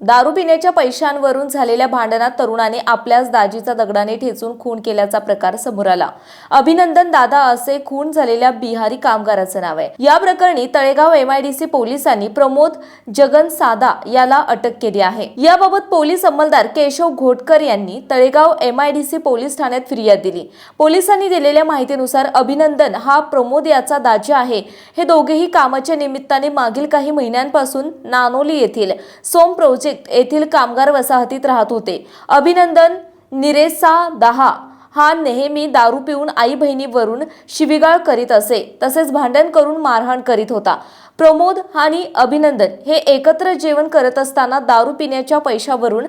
दारू पिण्याच्या पैशांवरून झालेल्या भांडणात तरुणाने आपल्याच दाजीचा दगडाने ठेचून खून केल्याचा प्रकार समोर आला. अभिनंदन दादा असे खून झालेल्या बिहारी कामगाराचं नाव आहे. या प्रकरणी तळेगाव एमआयडीसी पोलिसांनी प्रमोद जगन सादा याला अटक केली आहे. याबाबत पोलीस अंमलदार केशव घोटकर यांनी तळेगाव एमआयडीसी पोलीस ठाण्यात फिर्याद दिली. पोलिसांनी दिलेल्या माहितीनुसार अभिनंदन हा प्रमोद याचा दाजी आहे. हे दोघेही कामाच्या निमित्ताने मागील काही महिन्यांपासून नानोली येथील सोम प्रोजेक्ट येथील कामगार वसाहतीत राहत होते. अभिनंदन निरेसा दहा. हा नेहमी दारू पिऊन आई बहिणीवरून शिविगाळ करीत असे तसेच भांडण करून मारहाण करीत होता. प्रमोद आणि अभिनंदन हे एकत्र जेवण करत असताना दारू पिण्याच्या पैशावरून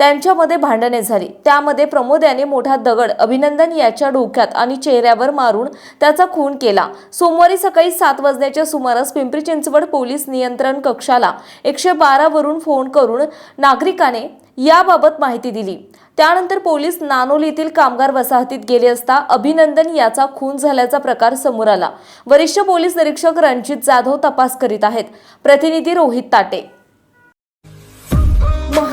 त्यांच्यामध्ये भांडणे झाली. त्यामध्ये प्रमोद याने मोठा दगड अभिनंदन याच्या डोक्यात आणि चेहऱ्यावर मारून त्याचा खून केला. सोमवारी सकाळी सात वाजण्याच्या सुमारास पिंपरी चिंचवड पोलीस नियंत्रण कक्षाला एकशे बारा वरून फोन करून नागरिकाने याबाबत माहिती दिली. त्यानंतर पोलीस नानोलीतील कामगार वसाहतीत गेले असता अभिनंदन याचा खून झाल्याचा प्रकार समोर आला. वरिष्ठ पोलीस निरीक्षक रणजित जाधव तपास करीत आहेत. प्रतिनिधी रोहित ताटे.